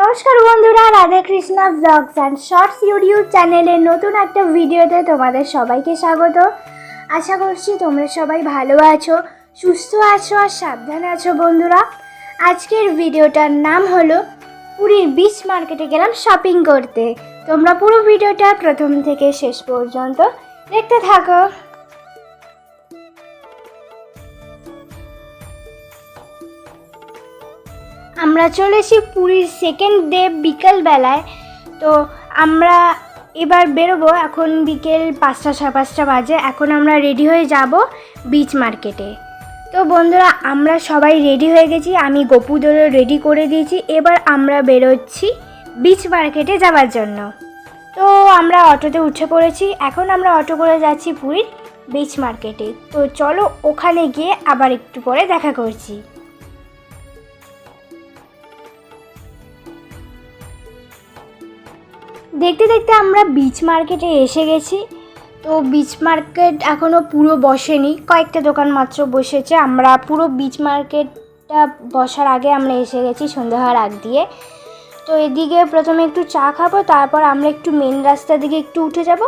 নমস্কার বন্ধুরা, Radha Radhakrishna blogs and shorts YouTube চ্যানেলের নতুন একটা ভিডিওতে তোমাদের সবাইকে স্বাগত। আশা করছি তোমরা সবাই ভালো আছো, সুস্থ আছো আর সাবধানে আছো বন্ধুরা। আজকের ভিডিওটার নাম হলো পুরীর বিচ মার্কেটে গেলাম শপিং করতে। তোমরা পুরো ভিডিওটা প্রথম থেকে শেষ পর্যন্ত দেখতে থাকো। আমরা চলেছি পুরীর সেকেন্ড ডে বিকেলবেলায়। তো আমরা এবার বেরোবো এখন বিকেল পাঁচটা সাড়ে পাঁচটা বাজে। এখন আমরা রেডি হয়ে যাব বিচ মার্কেটে তো বন্ধুরা, আমরা সবাই রেডি হয়ে গেছি। আমি গপুদেরও রেডি করে দিয়েছি। এবার আমরা বেরোচ্ছি বিচ মার্কেটে যাওয়ার জন্য। তো আমরা অটোতে উঠে পড়েছি। এখন আমরা অটো করে যাচ্ছি পুরীর বিচ মার্কেটে তো চলো ওখানে গিয়ে আবার একটু পরে দেখা করছি। দেখতে দেখতে আমরা বিচ মার্কেটে এসে গেছি। তো বিচ মার্কেট এখনও পুরো বসেনি, কয়েকটা দোকান মাত্র বসেছে। আমরা পুরো বিচ মার্কেটটা বসার আগে আমরা এসে গেছি সন্ধ্যা হওয়ার আগ দিয়ে। তো এদিকে প্রথমে একটু চা খাব, তারপর আমরা একটু মেন রাস্তার দিকে একটু উঠে যাব।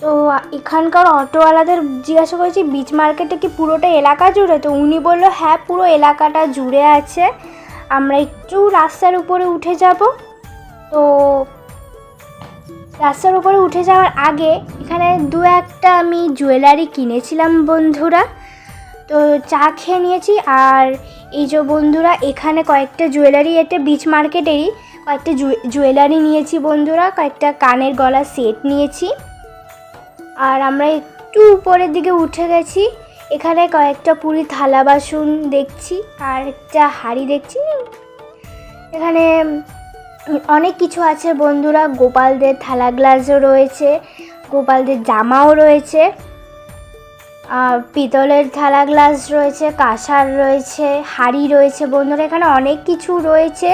তো এখানকার অটোওয়ালাদের জিজ্ঞাসা করেছি বিচ মার্কেটে কি পুরোটা এলাকা জুড়ে? তো উনি বলল হ্যাঁ পুরো এলাকাটা জুড়ে আছে। আমরা একটু রাস্তার উপরে উঠে যাব। তো রাস্তার উপরে উঠে যাওয়ার আগে এখানে দু একটা আমি জুয়েলারি কিনেছিলাম বন্ধুরা। তো চা খেয়ে নিয়েছি আর এই যে বন্ধুরা, এখানে কয়েকটা জুয়েলারি, এটা বিচ মার্কেটেরই কয়েকটা জুয়েলারি নিয়েছি বন্ধুরা, কয়েকটা কানের গলা সেট নিয়েছি। আর আমরা একটু উপরের দিকে উঠে গেছি, এখানে কয়েকটা পুরি থালা বাসন দেখছি আর একটা হাঁড়ি দেখছি। এখানে অনেক কিছু আছে বন্ধুরা। গোপালদের থালা গ্লাসও রয়েছে, গোপালদের জামাও রয়েছে, আর পিতলের থালা গ্লাস রয়েছে, কাঁসার রয়েছে, হাঁড়ি রয়েছে বন্ধুরা, এখানে অনেক কিছু রয়েছে।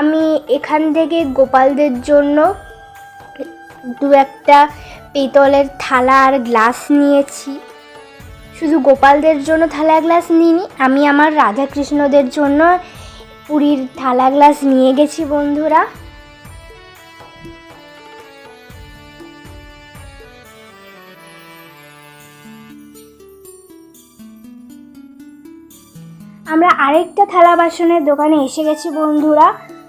আমি এখান থেকে গোপালদের জন্য দু একটা পিতলের থালা আর গ্লাস নিয়েছি। শুধু গোপালদের জন্য থালা গ্লাস নিইনি, আমি আমার রাধাকৃষ্ণদের জন্য পুরীর থালা গ্লাস নিয়ে গেছি, বন্ধুরা। আমরা আরেকটা থালা বাসনের দোকানে এসে গেছি, বন্ধুরা।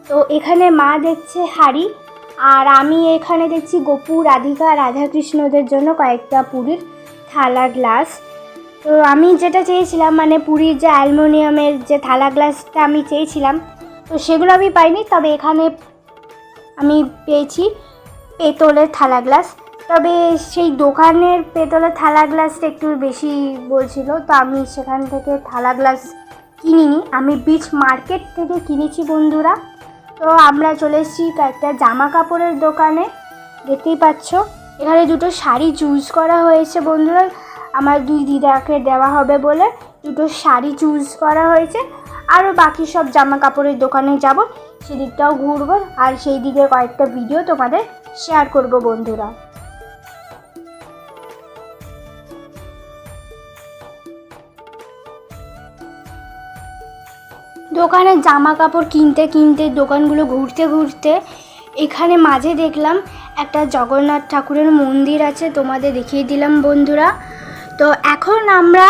তো এখানে মা দেখছে হাড়ি, আর আমি এখানে দেখছি গোপু, রাধিকা, রাধাকৃষ্ণদের জন্য কয়েকটা পুরীর থালা গ্লাস। তো আমি যেটা চেয়েছিলাম মানে পুরীর যে অ্যালুমিনিয়ামের যে থালা গ্লাসটা আমি চেয়েছিলাম, তো সেগুলো আমি পাইনি, তবে এখানে আমি পেয়েছি পেতলের থালা গ্লাস। তবে সেই দোকানের পেতলের থালা গ্লাসটা একটু বেশি বলছিল, তো আমি সেখান থেকে থালা গ্লাস কিনিনি। আমি বিচ মার্কেট থেকে কিনেছি বন্ধুরা। তো আমরা চলে এসেছি একটা জামা কাপড়ের দোকানে, দেখতেই পাচ্ছ। এখানে দুটো শাড়ি চুজ করা হয়েছে বন্ধুরা। আমার দুই দিদাকে দেওয়া হবে বলে দুটো শাড়ি চুজ করা হয়েছে। আরও বাকি সব জামা কাপড়ের দোকানে যাব, সেদিকটাও ঘুরবো আর সেই দিকে কয়েকটা ভিডিও তোমাদের শেয়ার করব বন্ধুরা। দোকানে জামা কাপড় কিনতে কিনতে, দোকানগুলো ঘুরতে ঘুরতে এখানে মাঝে দেখলাম একটা জগন্নাথ ঠাকুরের মন্দির আছে, তোমাদের দেখিয়ে দিলাম বন্ধুরা। তো এখন আমরা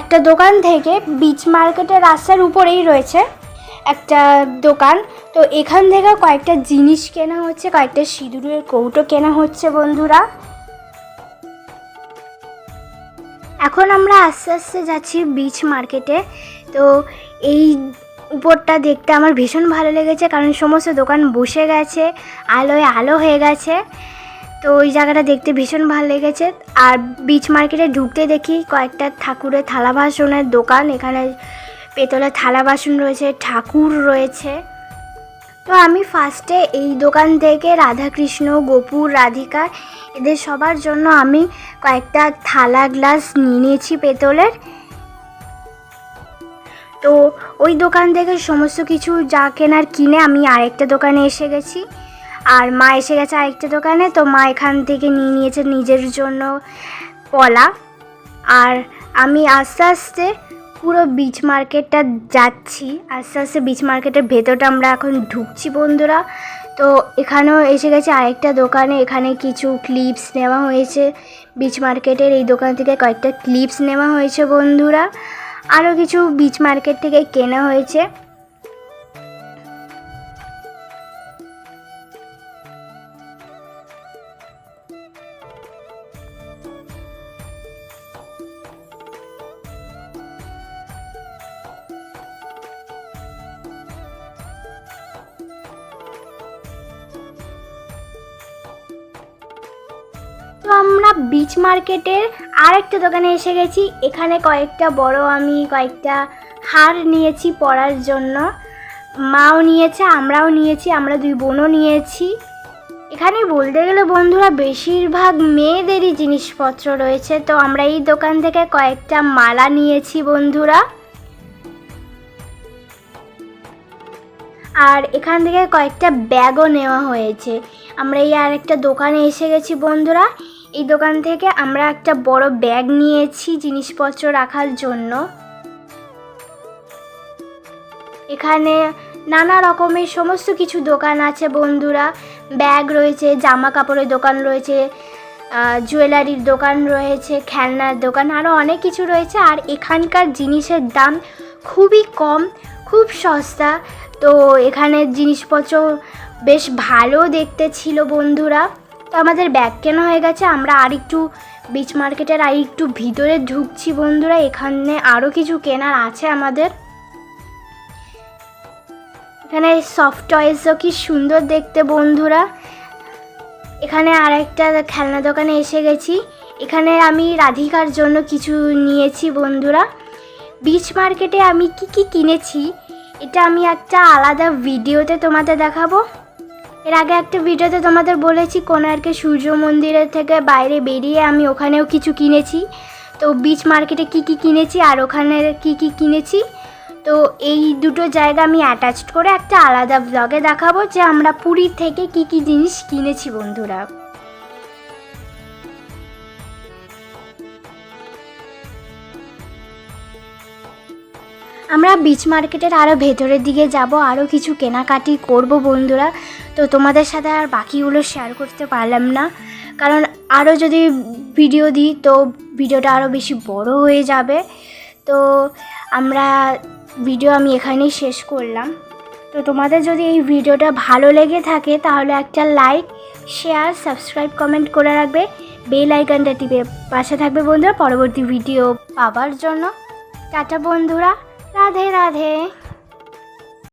একটা দোকান থেকে বিচ মার্কেটের রাস্তার উপরেই রয়েছে একটা দোকান। তো এখান থেকে কয়েকটা জিনিস কেনা হচ্ছে, কয়েকটা সিঁদুরের কৌটো কেনা হচ্ছে বন্ধুরা। এখন আমরা আস্তে আস্তে যাচ্ছি বিচ মার্কেটে তো এই উপরটা দেখতে আমার ভীষণ ভালো লেগেছে, কারণ সমস্ত দোকান বসে গেছে, আলোয় আলো হয়ে গেছে। তো ওই জায়গাটা দেখতে ভীষণ ভালো লেগেছে। আর বিচ মার্কেটে ঢুকতে দেখি কয়েকটা ঠাকুরের থালা বাসনের দোকান। এখানে পেতলের থালা বাসন রয়েছে, ঠাকুর রয়েছে। তো আমি ফার্স্টে এই দোকান থেকে রাধাকৃষ্ণ গোপুর রাধিকা এদের সবার জন্য আমি কয়েকটা থালা গ্লাস নিয়ে নিয়েছি পেতলের। তো ওই দোকান থেকে সমস্ত কিছু যা কেনার কিনে আমি আরেকটা দোকানে এসে গেছি। আর মা এসে গেছে আরেকটা দোকানে, তো মা এখান থেকে নিয়ে নিয়েছে নিজের জন্য পলা আর আমি আস্তে আস্তে পুরো বিচ মার্কেটটা যাচ্ছি। আস্তে আস্তে বিচ মার্কেটের ভেতরটা আমরা এখন ঢুকছি বন্ধুরা। তো এখানেও এসে গেছে আরেকটা দোকানে, এখানে কিছু ক্লিপস নেওয়া হয়েছে। বিচ মার্কেটের এই দোকান থেকে কয়েকটা ক্লিপস নেওয়া হয়েছে বন্ধুরা। আরও কিছু বিচ মার্কেট থেকে কেনা হয়েছে। বিচ মার্কেটের আরেকটা দোকানে এসে গেছি। এখানে কয়েকটা বড় আমি কয়েকটা হার নিয়েছি পরার জন্য। মাও নিয়েছে, আমরাও নিয়েছি, আমরা দুই বোনও নিয়েছি। এখানে বলতে গেলে বন্ধুরা বেশিরভাগ মেয়েদেরই জিনিসপত্র রয়েছে। তো আমরা এই দোকান থেকে কয়েকটা মালা নিয়েছি বন্ধুরা। আর এখান থেকে কয়েকটা ব্যাগও নেওয়া হয়েছে। আমরা এই আর একটা দোকানে এসে গেছি বন্ধুরা। এই দোকান থেকে আমরা একটা বড় ব্যাগ নিয়েছি জিনিসপত্র রাখার জন্য। এখানে নানা রকমের সমস্ত কিছু দোকান আছে বন্ধুরা। ব্যাগ রয়েছে জামা কাপড়ের দোকান রয়েছে জুয়েলারির দোকান রয়েছে, খেলনার দোকান আরও অনেক কিছু রয়েছে। আর এখানকার জিনিসের দাম খুবই কম, খুব সস্তা। তো এখানে জিনিসপত্র বেশ ভালো দেখতে ছিল বন্ধুরা। তো আমাদের ব্যাগ কেনা হয়ে গেছে। আমরা আর একটু বিচ মার্কেটের আর একটু ভিতরে ঢুকছি বন্ধুরা। এখানে আরও কিছু কেনার আছে আমাদের। এখানে সফট টয়েসও কি সুন্দর দেখতে বন্ধুরা। এখানে আর একটা খেলনা দোকানে এসে গেছি। এখানে আমি রাধিকার জন্য কিছু নিয়েছি বন্ধুরা। বিচ মার্কেটে আমি কি কি কিনেছি? এটা আমি একটা আলাদা ভিডিওতে তোমাদের দেখাবো। এর আগে একটা ভিডিওতে তোমাদের বলেছি কোনার্কে সূর্য মন্দিরের থেকে বাইরে বেরিয়ে আমি ওখানেও কিছু কিনেছি। তো বিচ মার্কেটে কি কি কিনেছি আর ওখানে কি কি কিনেছি? তো এই দুটো জায়গা আমি অ্যাটাচড করে একটা আলাদা ব্লগে দেখাবো যে আমরা পুরীর থেকে কি কি জিনিস কিনেছি বন্ধুরা। আমরা বিচ মার্কেটের আরও ভেতরের দিকে যাব আরও কিছু কেনাকাটি করব বন্ধুরা। তো তোমাদের সাথে আর বাকিগুলো শেয়ার করতে পারলাম না। কারণ আরও যদি ভিডিও দিই, তো ভিডিওটা আরও বেশি বড় হয়ে যাবে। তো আমরা ভিডিও আমি এখানেই শেষ করলাম। তো তোমাদের যদি এই ভিডিওটা ভালো লেগে থাকে, তাহলে একটা লাইক শেয়ার সাবস্ক্রাইব কমেন্ট করে রাখবে। বেল আইকনটা টিপে পাশে থাকবে বন্ধুরা, পরবর্তী ভিডিও পাওয়ার জন্য। টাটা বন্ধুরা। রাধে রাধে